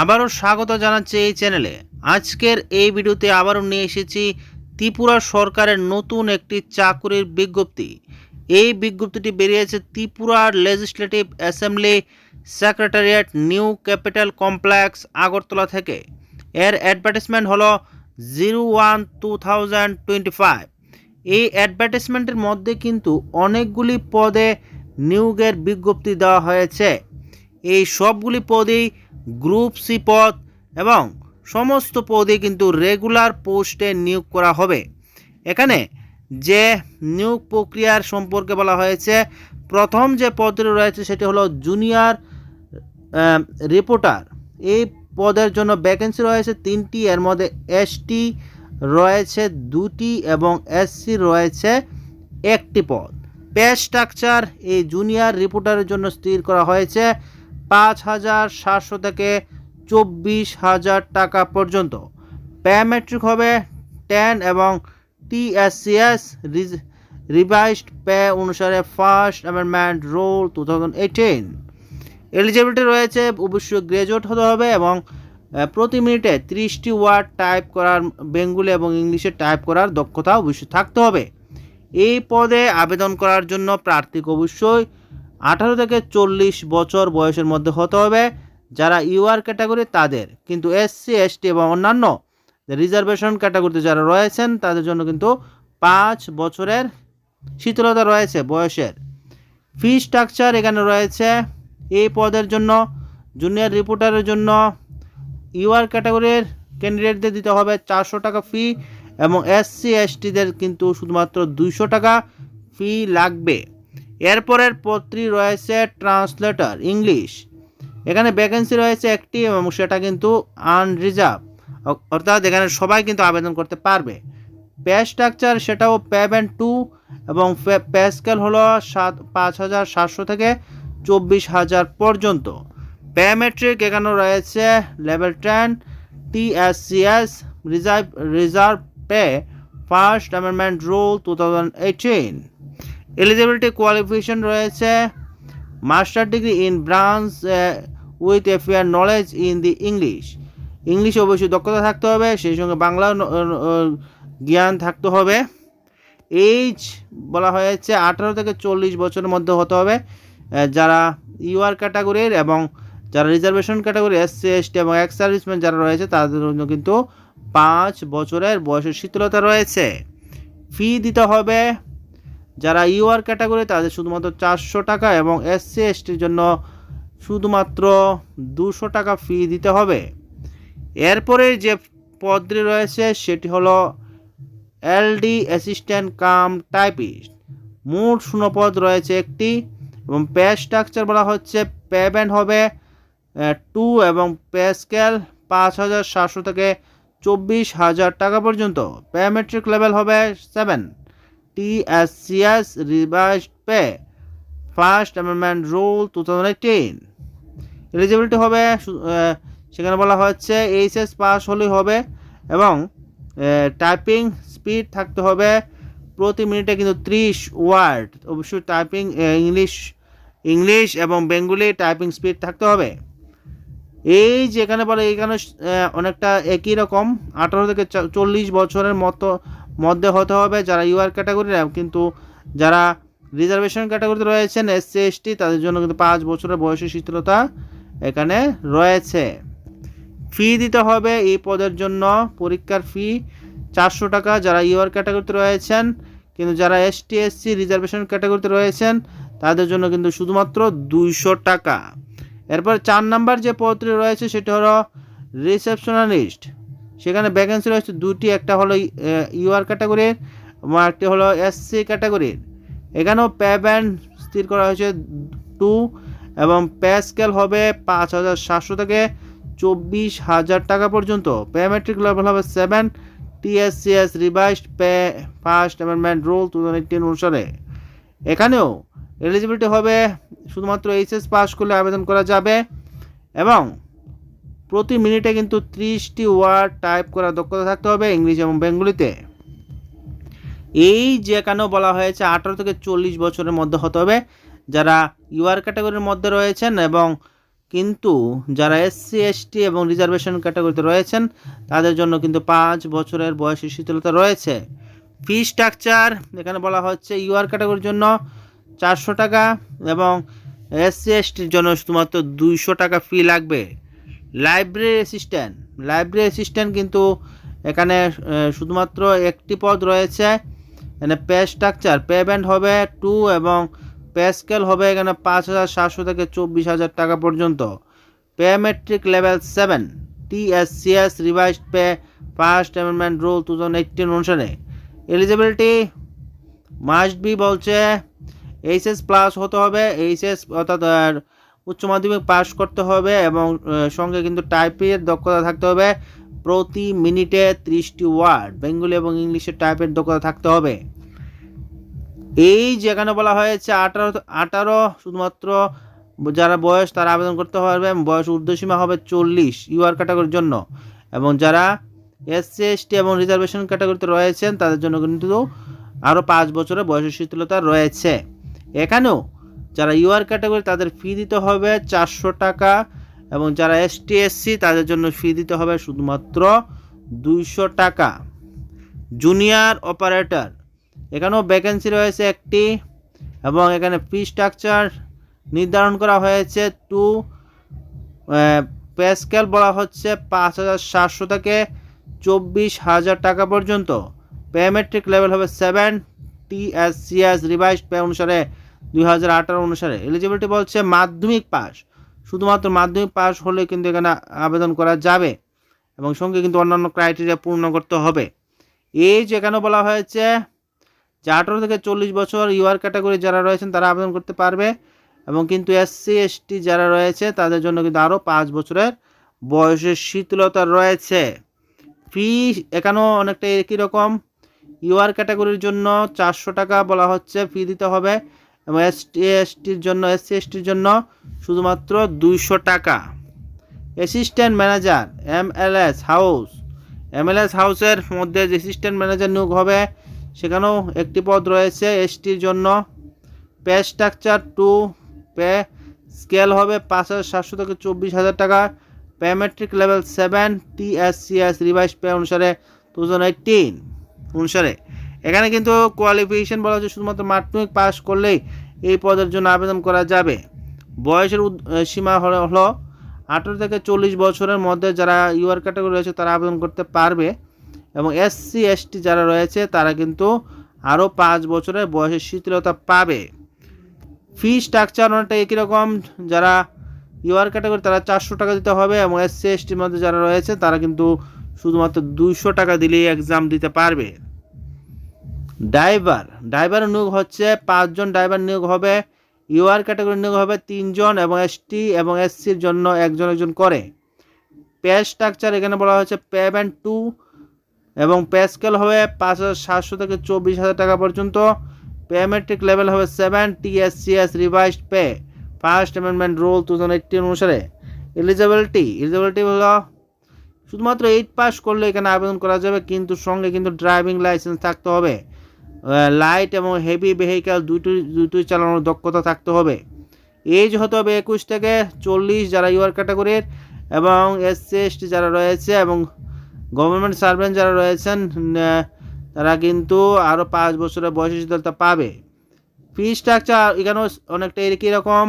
আবারও স্বাগত জানাচ্ছি এই চ্যানেলে। আজকের এই ভিডিওতে আবারও নিয়ে এসেছি ত্রিপুরা সরকারের নতুন একটি চাকুরির বিজ্ঞপ্তি। এই বিজ্ঞপ্তিটি বেরিয়েছে ত্রিপুরার legislative assembly secretariat new capital complex Agartala থেকে। এর অ্যাডভার্টাইজমেন্ট হলো zero one two thousand twenty five. এই অ্যাডভার্টাইজমেন্টের মধ্যে কিন্তু অনেকগুলি পদে নিয়োগের বিজ্ঞপ্তি দেওয়া হয়েছে। এই সবগুলি পদেই গ্রুপ সি পদ এবং সমস্ত পদে কিন্তু রেগুলার পোস্টে নিয়োগ করা হবে। এখানে যে নিয়োগ প্রক্রিয়ার সম্পর্কে বলা হয়েছে, প্রথম যে পদটি রয়েছে সেটি হলো জুনিয়র রিপোর্টার এই পদের জন্য ভ্যাকেন্সি রয়েছে তিনটি, এর মধ্যে এসটি রয়েছে দুটি এবং এসসি রয়েছে একটি পদ। পে স্ট্রাকচার এই জুনিয়র রিপোর্টারের জন্য স্থির করা হয়েছে। পাঁচ হাজার সাতশো থেকে চব্বিশ হাজার টাকা পর্যন্ত। প্যামেট্রিক হবে টেন এবং টিএসসিএস রিভাইসড পে অনুসারে first amendment rule two thousand eighteen eligibility রয়েছে, অবশ্যই গ্রাজুয়েট হতে হবে এবং প্রতি মিনিটে ত্রিশটি ওয়ার্ড টাইপ করার বেঙ্গুলি এবং ইংলিশে টাইপ করার দক্ষতা অবশ্যই থাকতে হবে। এই পদে আবেদন করার জন্য প্রার্থীকে অবশ্যই আঠারো থেকে চল্লিশ বছর বয়সের মধ্যে হতে হবে, যারা ইউআর ক্যাটাগরি তাদের। কিন্তু এসসি, এসটি এবং অন্যান্য রিজার্ভেশন ক্যাটাগরিতে যারা রয়েছেন, তাদের জন্য কিন্তু পাঁচ বছরের শীতলতা রয়েছে বয়সের। ফি স্ট্রাকচার এখানে রয়েছে। এই পদের জন্য, জুনিয়র রিপোর্টারের জন্য ইউআর ক্যাটাগরির ক্যান্ডিডেটদের দিতে হবে চারশো টাকা ফি এবং এসসি, এসটিদের কিন্তু শুধুমাত্র দুইশো টাকা ফি লাগবে। এরপরের পত্রী রয়েছে ট্রান্সলেটর, ইংলিশ। এখানে ভ্যাকেন্সি রয়েছে একটি এবং সেটা কিন্তু আনরিজার্ভ অর্থাৎ এখানে সবাই কিন্তু আবেদন করতে পারবে। পে স্ট্রাকচার সেটাও পেমেন্ট টু এবং পে স্কেল হলো সাত, পাঁচ হাজার সাতশো থেকে চব্বিশ হাজার পর্যন্ত। পে মেট্রিক এখানে রয়েছে level ten TSCS reserve reserve pay first amendment rule two thousand eighteen eligibility qualification রয়েছে master degree in branch with a fair knowledge in the English ইংলিশে অবশ্যই দক্ষতা থাকতে হবে, সেই সঙ্গে বাংলা জ্ঞান থাকতে হবে। এইজ বলা হয়েছে আঠারো থেকে চল্লিশ বছরের মধ্যে হতে হবে। যারা ইউআর ক্যাটাগরির এবং যারা রিজার্ভেশন ক্যাটাগরি এসসি এসটি এবং এক্স সার্ভিসম্যান যারা রয়েছে, তাদের জন্য কিন্তু পাঁচ বছরের বয়সের শীতলতা রয়েছে। ফি দিতে হবে যারা ইউআর ক্যাটাগরি, তাদের শুধুমাত্র চারশো টাকা এবং এসসি এসটির জন্য শুধুমাত্র দুশো টাকা ফি দিতে হবে। এরপরে যে পদটি রয়েছে, সেটি হলো এলডি অ্যাসিস্ট্যান্ট কাম টাইপিস্ট। মোট শূন্যপদ রয়েছে একটি এবং পে স্ট্রাকচার বলা হচ্ছে পেমেন্ট হবে টু এবং পে স্কেল পাঁচ হাজার সাতশো থেকে চব্বিশ হাজার টাকা পর্যন্ত। প্যামেট্রিক লেভেল হবে seven. TSCS revised pay first amendment rule two thousand হবে সেখানে বলা হচ্ছে এইচএস পাস হলেই হবে এবং টাইপিং স্পিড থাকতে হবে প্রতি মিনিটে কিন্তু ত্রিশ ওয়ার্ড অবশ্যই টাইপিং ইংলিশ ইংলিশ এবং বেঙ্গলি টাইপিং স্পিড থাকতে হবে। এই যেখানে বলে, এখানে অনেকটা একই রকম। আঠারো থেকে চল্লিশ বছরের মতো মধ্যে হতে হবে যারা ইউআর ক্যাটাগরির কিন্তু যারা রিজার্ভেশন ক্যাটাগরিতে রয়েছেন এসসি এসটি তাদের জন্য কিন্তু পাঁচ বছরের বয়সী শীতলতা এখানে রয়েছে। ফি দিতে হবে এই পদের জন্য, পরীক্ষার ফি চারশো টাকা যারা ইউআর ক্যাটাগরিতে রয়েছেন, কিন্তু যারা এসটি এসসি রিজার্ভেশন ক্যাটাগরিতে রয়েছেন, তাদের জন্য কিন্তু শুধুমাত্র দুইশো টাকা। এরপর চার নাম্বার যে পদটি রয়েছে, সেটা হলো রিসেপশনালিস্ট সেখানে ভ্যাকেন্সি রয়েছে দুটি, একটা হলো ইউআর ক্যাটাগরির এবং একটি হলো এসসি ক্যাটাগরির এখানেও পে ব্যান্ড স্থির করা হয়েছে টু এবং পে স্কেল হবে পাঁচ হাজার সাতশো থেকে চব্বিশ হাজার টাকা পর্যন্ত। প্যামেট্রিক লেভেল হবে seven TSCS revised pay first amendment rule two thousand eighteen অনুসারে। এখানেও এলিজিবিলিটি হবে, শুধুমাত্র এইচএস পাস করলে আবেদন করা যাবে, এবং প্রতি মিনিটে কিন্তু ত্রিশটি ওয়ার্ড টাইপ করার দক্ষতা থাকতে হবে ইংলিশ এবং বেঙ্গলিতে। এই যেখানেও বলা হয়েছে, আঠারো থেকে চল্লিশ বছরের মধ্যে হতে হবে। যারা ইউআর ক্যাটাগরির মধ্যে রয়েছেন এবং কিন্তু যারা এসসি, এসটি এবং রিজার্ভেশন ক্যাটাগরিতে রয়েছেন, তাদের জন্য কিন্তু পাঁচ বছরের বয়সী শীতলতা রয়েছে। ফি স্ট্রাকচার, এখানে বলা হচ্ছে ইউআর ক্যাটাগরির জন্য চারশো টাকা এবং এসসি, এসটির জন্য শুধুমাত্র দুইশো টাকা ফি লাগবে। লাইব্রেরি অ্যাসিস্ট্যান্ট লাইব্রেরি অ্যাসিস্ট্যান্ট কিন্তু এখানে শুধুমাত্র একটি পদ রয়েছে। এখানে পে স্ট্রাকচার পেমেন্ট হবে টু এবং পে স্কেল হবে এখানে পাঁচ হাজার সাতশো থেকে চব্বিশ হাজার টাকা পর্যন্ত। Pay matrix level seven TSCS revised pay first amendment rule two thousand eighteen অনুসারে। এলিজিবিলিটি মাস্ট বি বলছে এইচএস প্লাস হতে হবে। এইচএস অর্থাৎ উচ্চ মাধ্যমিক পাস করতে হবে এবং সঙ্গে কিন্তু টাইপের দক্ষতা থাকতে হবে। প্রতি মিনিটে ত্রিশটি ওয়ার্ড বেঙ্গলি এবং ইংলিশে টাইপের দক্ষতা থাকতে হবে। এই যেখানে বলা হয়েছে আঠারো আঠারো শুধুমাত্র যারা বয়স তারা আবেদন করতে পারবে। বয়স ঊর্ধ্বসীমা হবে চল্লিশ ইউআর ক্যাটাগরির জন্য। এবং যারা এসসি এসটি এবং রিজার্ভেশন ক্যাটাগরিতে রয়েছেন, তাদের জন্য কিন্তু আরও পাঁচ বছরের বয়সের শিথিলতা রয়েছে। এখানেও যারা ইউআর ক্যাটাগরি তাদের ফি দিতে হবে চারশো টাকা এবং যারা এসটি এসসি তাদের জন্য ফি দিতে হবে শুধুমাত্র দুইশো টাকা। জুনিয়র অপারেটর এখানেও ভ্যাকেন্সি রয়েছে একটি এবং এখানে ফি স্ট্রাকচার নির্ধারণ করা হয়েছে টু পে স্কেল বলা হচ্ছে পাঁচ হাজার সাতশো থেকে চব্বিশ হাজার টাকা পর্যন্ত। পেমেট্রিক লেভেল হবে সেভেন টিএসসিএস রিভাইজ পে অনুসারে দুই হাজার আঠারো অনুসারে এলিজিবিলিটি বলছে মাধ্যমিক পাস শুধুমাত্র মাধ্যমিক পাস হলে কিন্তু এখানে আবেদন করা যাবে এবং সঙ্গে কিন্তু অন্যান্য ক্রাইটেরিয়া পূর্ণ করতে হবে। এই যেখানে বলা হয়েছে যে আঠারো থেকে চল্লিশ বছর ইউআর ক্যাটাগরি যারা রয়েছেন তারা আবেদন করতে পারবে এবং কিন্তু এসসি এসটি যারা রয়েছে তাদের জন্য কিন্তু আরও পাঁচ বছরের বয়সের শীতলতা রয়েছে। ফি এখানেও অনেকটা একই রকম। ইউআর ক্যাটাগরির জন্য চারশো টাকা বলা হচ্ছে ফি দিতে হবে। এবং এসটি এসটির জন্য এসসি এসটির জন্য শুধুমাত্র দুইশো টাকা। Assistant manager M L S house M L S হাউসের মধ্যে যে অ্যাসিস্ট্যান্ট ম্যানেজার নিয়োগ হবে, সেখানেও একটি পদ রয়েছে এসটির জন্য। Pay structure two pay scale হবে পাঁচ হাজার সাতশো থেকে চব্বিশ হাজার টাকা। Pay matrix level seven TSCS revise pay অনুসারে টু থাউজেন্ড এইটিন অনুসারে। এখানে কিন্তু কোয়ালিফিকেশন বলা হচ্ছে শুধুমাত্র মাধ্যমিক পাস করলেই এই পদের জন্য আবেদন করা যাবে। বয়সের সীমা হলো হলো আঠারো থেকে চল্লিশ বছরের মধ্যে যারা ইউআর ক্যাটাগরি রয়েছে তারা আবেদন করতে পারবে এবং এসসি এসটি যারা রয়েছে তারা কিন্তু আরও পাঁচ বছরের বয়সের শিথিলতা পাবে। ফি স্ট্রাকচার অনেকটা একই রকম। যারা ইউআর ক্যাটাগরি তারা চারশো টাকা দিতে হবে এবং এসসি এসটির মধ্যে যারা রয়েছে তারা কিন্তু শুধুমাত্র দুইশো টাকা দিলেই এক্সাম দিতে পারবে। ড্রাইভার। ড্রাইভার নিয়োগ হচ্ছে পাঁচজন, ড্রাইভার নিয়োগ হবে ইউআর ক্যাটাগরি নিয়োগ হবে তিনজন এবং এসটি এবং এসসির জন্য একজন একজন করে। পে স্ট্রাকচার এখানে বলা হয়েছে পেমেন্ট টু এবং পে স্কেল হবে পাঁচ হাজার সাতশো থেকে চব্বিশ হাজার টাকা পর্যন্ত। পেমেট্রিক লেভেল হবে seven, TSCS revised pay. First amendment rule two thousand eighteen অনুসারে। এলিজিবিলিটি এলিজিবিলিটি হলো শুধুমাত্র এইট পাস করলে এখানে আবেদন করা যাবে, কিন্তু সঙ্গে কিন্তু ড্রাইভিং লাইসেন্স থাকতে হবে। লাইট এবং হেভি ভেহিক্যাল দুটো দুটোই চালানোর দক্ষতা থাকতে হবে। এজ হতে হবে একুশ থেকে চল্লিশ যারা ইউআর ক্যাটাগরির এবং এসসি এসটি যারা রয়েছে এবং গভর্নমেন্ট সার্ভেন্ট যারা রয়েছেন তারা কিন্তু আরও পাঁচ বছরের বয়সী শীতলতা পাবে। ফি স্ট্রাকচার এখানেও অনেকটা একই রকম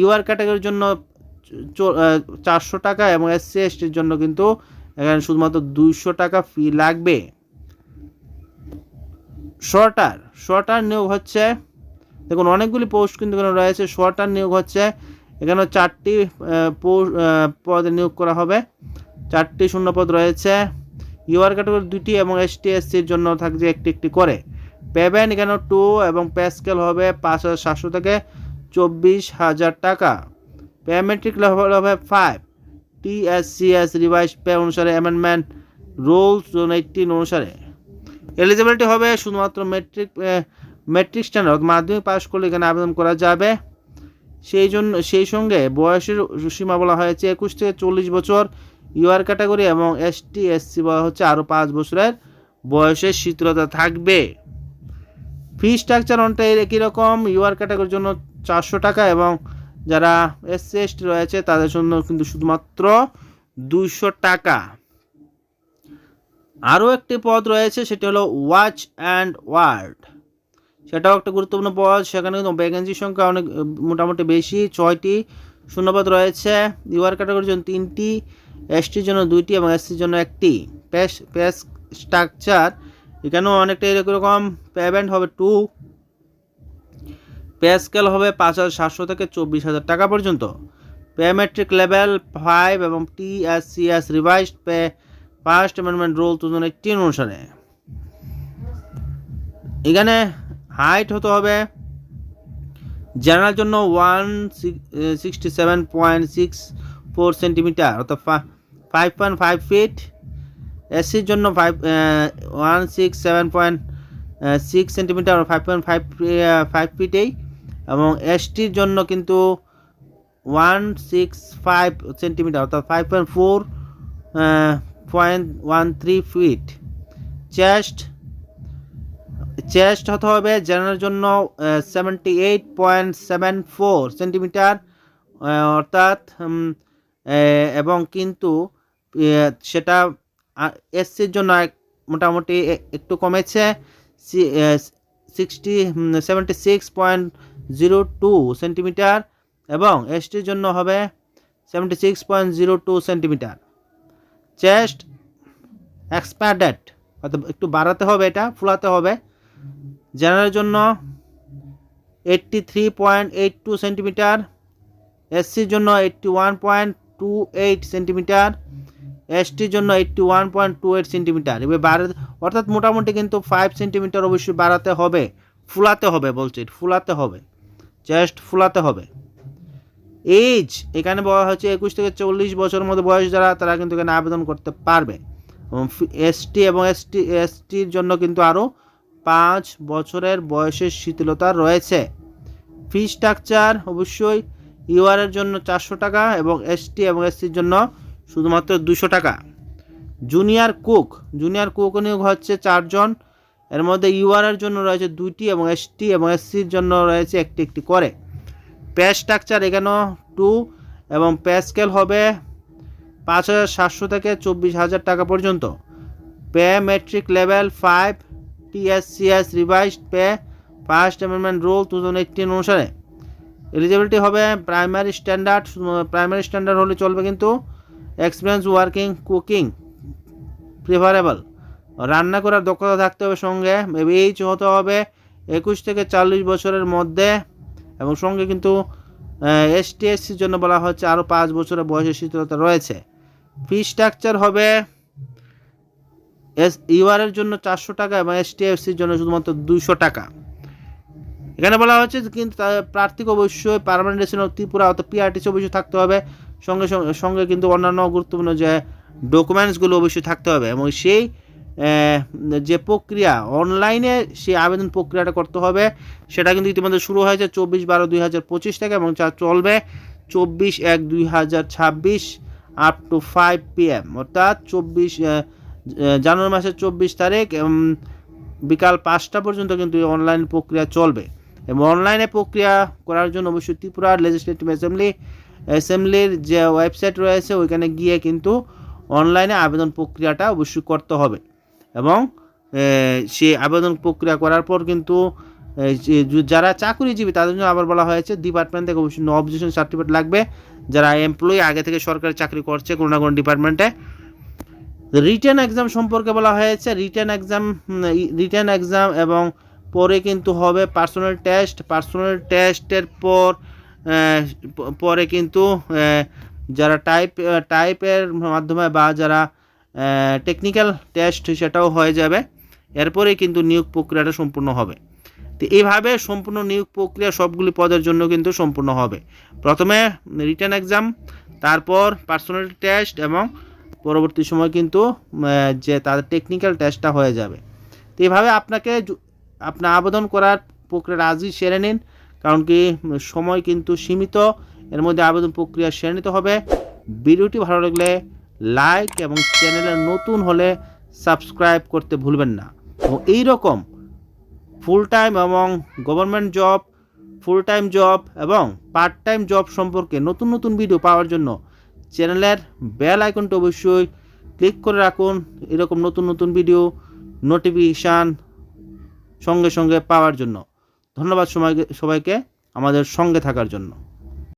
ইউআর ক্যাটাগরির জন্য চারশো টাকা এবং এসসি এসটির জন্য কিন্তু এখানে শুধুমাত্র দুইশো টাকা ফি লাগবে। শর্টার। শর্টার নিয়োগ হচ্ছে, দেখুন অনেকগুলি পোস্ট কিন্তু এখানে রয়েছে। শর্টার নিয়োগ হচ্ছে এখানে চারটি পদে নিয়োগ করা হবে। চারটি শূন্যপদ রয়েছে। ইউআর ক্যাটাগরি দুটি এবং এসটি এসসির জন্য থাকছে একটি একটি করে। পেবেন এখানে টু এবং প্যাসকেল হবে পাঁচ হাজার সাতশো থেকে চব্বিশ হাজার টাকা। পেমেট্রিক লেভেল হবে ফাইভ টিএসসিএস রিভাইস পে অনুসারে অ্যামেন্ডমেন্ট রুলস এইটিন অনুসারে। এলিজিবিলিটি হবে শুধুমাত্র মেট্রিক মেট্রিক স্ট্যান্ডার্ড মাধ্যমিক পাস করলে এখানে আবেদন করা যাবে। সেই জন্য, সেই সঙ্গে বয়সের সীমা বলা হয়েছে একুশ থেকে চল্লিশ বছর। ইউআর ক্যাটাগরি এবং এসটি এসসি বলা হচ্ছে আরও পাঁচ বছরের বয়সের শীতলতা থাকবে। ফি স্ট্রাকচার অনেকটা একই রকম। ইউআর ক্যাটাগরির জন্য চারশো টাকা এবং যারা এসসি এসটি রয়েছে তাদের জন্য কিন্তু শুধুমাত্র দুইশো টাকা। আরও একটি পদ রয়েছে, সেটি হলো ওয়াচ অ্যান্ড ওয়ার্ড সেটাও একটা গুরুত্বপূর্ণ পদ, সেখানে কিন্তু ভ্যাকেন্সির সংখ্যা অনেক, মোটামুটি বেশি, ছয়টি শূন্যপদ রয়েছে। ইউআর ক্যাটাগরির জন্য তিনটি এসটির জন্য দুইটি এবং এসসির জন্য একটি। প্যাস প্যাস স্ট্রাকচার এখানেও অনেকটা এরকম পেমেন্ট হবে টু পে স্কেল হবে পাঁচ হাজার সাতশো থেকে চব্বিশ হাজার টাকা পর্যন্ত। পে মেট্রিক লেভেল ফাইভ এবং T S C S revised pay first amendment rule two thousand অনুসারে। এখানে হাইট হতে হবে জেনারেল জন্য one sixty seven point six four centimetre অর্থাৎ ফাইভ পয়েন্ট ফাইভ ফিট এসির জন্য five one six seven point six centimetre five point five five ফিটেই এবং এসটির জন্য কিন্তু ওয়ান সিক্স ফাইভ সেন্টিমিটার অর্থাৎ five point four point one three feet chest chest হতে হবে জেনারেল জন্য seventy eight point seven four centimetre অর্থাৎ এবং কিন্তু সেটা এসসির জন্য মোটামুটি একটু কমেছে sixty seventy six point zero two centimetre এবং এসটির জন্য হবে seventy six point zero two centimetre chest expanded, অর্থাৎ একটু বাড়াতে হবে এটা, ফুলাতে হবে। জেনারেলের জন্য eighty three point eight two centimetre এসসির জন্য eighty one point two eight centimetre এসটির জন্য eighty one point two eight centimetre এবার বাড়া অর্থাৎ মোটামুটি কিন্তু ফাইভ সেন্টিমিটার অবশ্যই বাড়াতে হবে, ফুলাতে হবে বলছি, ফুলাতে হবে, চেস্ট ফুলাতে হবে। এজ এখানে বলা হচ্ছে একুশ থেকে চল্লিশ বছর মধ্যে বয়স যারা, তারা কিন্তু এখানে আবেদন করতে পারবে। এবং এসটি এবং এসটি এসটির জন্য কিন্তু আরও পাঁচ বছরের বয়সের শিথিলতা রয়েছে। ফি স্ট্রাকচার অবশ্যই ইউআর এর জন্য চারশো টাকা এবং এসটি এবং এসসির জন্য শুধুমাত্র দুশো টাকা। জুনিয়র কুক জুনিয়র কুক নিয়োগ হচ্ছে চারজন। এর মধ্যে ইউআর এর জন্য রয়েছে দুইটি এবং এসটি এবং এসসির জন্য রয়েছে একটি একটি করে। পে স্ট্রাকচার এখানেও টু এবং পে স্কেল হবে পাঁচ হাজার সাতশো থেকে চব্বিশ হাজার টাকা পর্যন্ত। Pay matrix level five TSCS revised pay first amendment rule two thousand eighteen অনুসারে। এলিজিবিলিটি হবে প্রাইমারি স্ট্যান্ডার্ড প্রাইমারি স্ট্যান্ডার্ড হলে চলবে কিন্তু এক্সপিরিয়েন্স ওয়ার্কিং কুকিং প্রিফারেবল রান্না করার দক্ষতা থাকতে হবে সঙ্গে এইচ হতে হবে একুশ থেকে চল্লিশ বছরের মধ্যে এবং সঙ্গে কিন্তু এসটি এসসির জন্য বলা হচ্ছে আরও পাঁচ বছরের বয়সের শীতলতা রয়েছে। ফি স্ট্রাকচার হবে এস ইউআর এর জন্য চারশো টাকা এবং এসটিএফসির জন্য শুধুমাত্র দুইশো টাকা। এখানে বলা হচ্ছে কিন্তু প্রার্থীকে অবশ্যই পারমানেন্ট রেসিডেন্ট ত্রিপুরা অর্থাৎ পিআরটিসি অবশ্যই থাকতে হবে। সঙ্গে সঙ্গে কিন্তু অন্যান্য গুরুত্বপূর্ণ যে ডকুমেন্টসগুলো অবশ্যই থাকতে হবে এবং সেই যে প্রক্রিয়া অনলাইনে সেই আবেদন প্রক্রিয়াটা করতে হবে। সেটা কিন্তু ইতিমধ্যে শুরু হয়েছে চব্বিশ বারো দুই হাজার পঁচিশ থেকে এবং যা চলবে চব্বিশ এক দুই হাজার ছাব্বিশ up to five P M অর্থাৎ চব্বিশ জানুয়ারি মাসের চব্বিশ তারিখ বিকাল পাঁচটা পর্যন্ত কিন্তু অনলাইন প্রক্রিয়া চলবে। এবং অনলাইনে প্রক্রিয়া করার জন্য অবশ্যই ত্রিপুরা লেজিসলেটিভ অ্যাসেম্বলি অ্যাসেম্বলির যে ওয়েবসাইট রয়েছে, ওইখানে গিয়ে কিন্তু অনলাইনে আবেদন প্রক্রিয়াটা অবশ্যই করতে হবে। এবং সে আবেদন প্রক্রিয়া করার পর কিন্তু যারা চাকরিজীবী, তাদের জন্য আবার বলা হয়েছে ডিপার্টমেন্ট থেকে অবশ্যই নো অবজেকশন সার্টিফিকেট লাগবে। যারা এমপ্লয়ি আগে থেকে সরকারি চাকরি করছে কোনো না কোনো ডিপার্টমেন্টে রিটেন এক্সাম সম্পর্কে বলা হয়েছে রিটেন এক্সাম রিটার্ন এক্সাম এবং পরে কিন্তু হবে পার্সোনাল টেস্ট পার্সোনাল টেস্টের পর পরে কিন্তু যারা টাইপ টাইপের মাধ্যমে বা যারা টেকনিক্যাল টেস্ট সেটাও হয়ে যাবে। এরপরে কিন্তু নিয়োগ প্রক্রিয়াটা সম্পূর্ণ হবে। তো এইভাবে সম্পূর্ণ নিয়োগ প্রক্রিয়া সবগুলি পদের জন্য কিন্তু সম্পূর্ণ হবে। প্রথমে রিটার্ন এক্সাম তারপর পার্সোনালিটি টেস্ট এবং পরবর্তী সময় কিন্তু যে তাদের টেকনিক্যাল টেস্টটা হয়ে যাবে। তো এইভাবে আপনাকে আপনার আবেদন করার প্রক্রিয়া আজই সেরে নিন। কারণ কি, সময় কিন্তু সীমিত, এর মধ্যে আবেদন প্রক্রিয়া সেরে নিতে হবে। ভিডিওটি ভালো লাগলে লাইক এবং চ্যানেলে নতুন হলে সাবস্ক্রাইব করতে ভুলবেন না। এবং এই রকম ফুল টাইম এবং government job full time job এবং পার্ট টাইম জব সম্পর্কে নতুন নতুন ভিডিও পাওয়ার জন্য চ্যানেলের বেল আইকনটা অবশ্যই ক্লিক করে রাখুন। এরকম নতুন নতুন ভিডিও নোটিফিকেশান সঙ্গে সঙ্গে পাওয়ার জন্য। ধন্যবাদ সবাইকে আমাদের সঙ্গে থাকার জন্য।